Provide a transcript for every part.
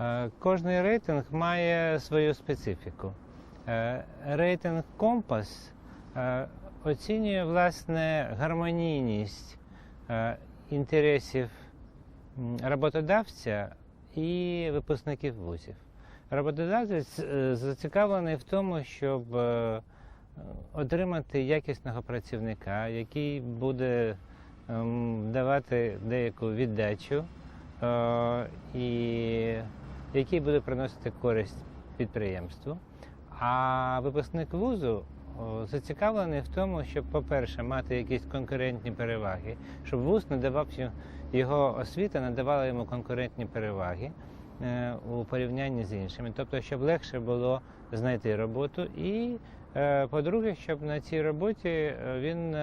Е, Кожний рейтинг має свою специфіку. Е, Рейтинг Компас е, оцінює власне гармонійність інтересів роботодавця і випускників вузів. Роботодавець зацікавлений в тому, щоб отримати якісного працівника, який буде ем, давати деяку віддачу і який буде приносити користь підприємству. А випускник вузу зацікавлений в тому, щоб, по-перше, мати якісь конкурентні переваги, щоб вуз надавав його освіта, надавала йому конкурентні переваги е, у порівнянні з іншими. Тобто, щоб легше було знайти роботу, і, е, по-друге, щоб на цій роботі е, він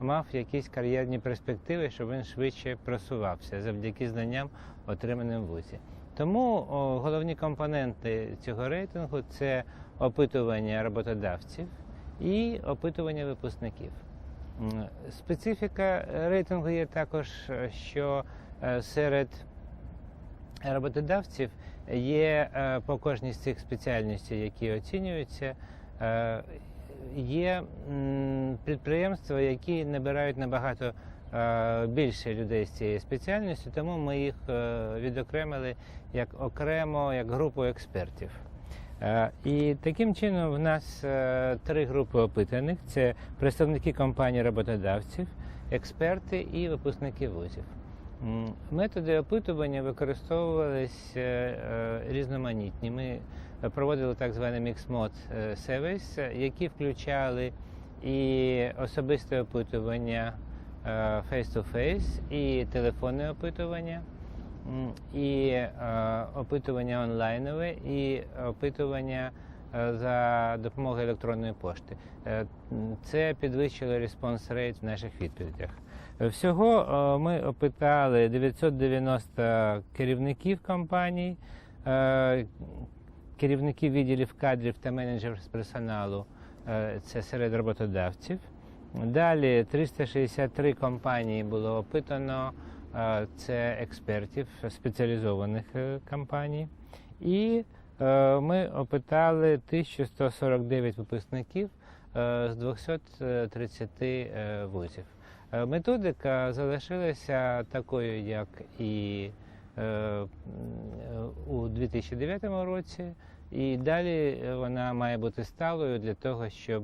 мав якісь кар'єрні перспективи, щоб він швидше просувався завдяки знанням, отриманим в вузі. Тому головні компоненти цього рейтингу це опитування роботодавців і опитування випускників. Специфіка рейтингу є також, е, що е, серед роботодавців є е, по кожній з цих спеціальностей, які оцінюються, є підприємства, які набирають набагато більше людей з цієї спеціальності, тому ми їх е, відокремили як окремо, як групу експертів. Е, І таким чином в нас е, три групи опитаних: це представники компаній роботодавців, експерти і випускники вузів. Методи опитування використовувалися е, різноманітні. Ми проводили так званий е, Surveys, е, які включали і особисте опитування е, face-to-face, і телефонне опитування, і е, опитування онлайнове, і опитування е, за допомогою електронної пошти. Це підвищило response rate в наших відповідях. Всього ми опитали 990 керівників компаній, керівників відділів кадрів та менеджерів з персоналу це серед роботодавців. Далі 363 компанії було опитано, е, це експертів спеціалізованих е, компаній. І е, ми опитали 1149 випускників з 230 е, вузів. Методика залишилася такою, як і у 2009 році, і далі вона має бути сталою для того, щоб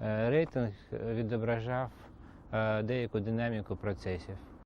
рейтинг відображав е, деяку динаміку процесів.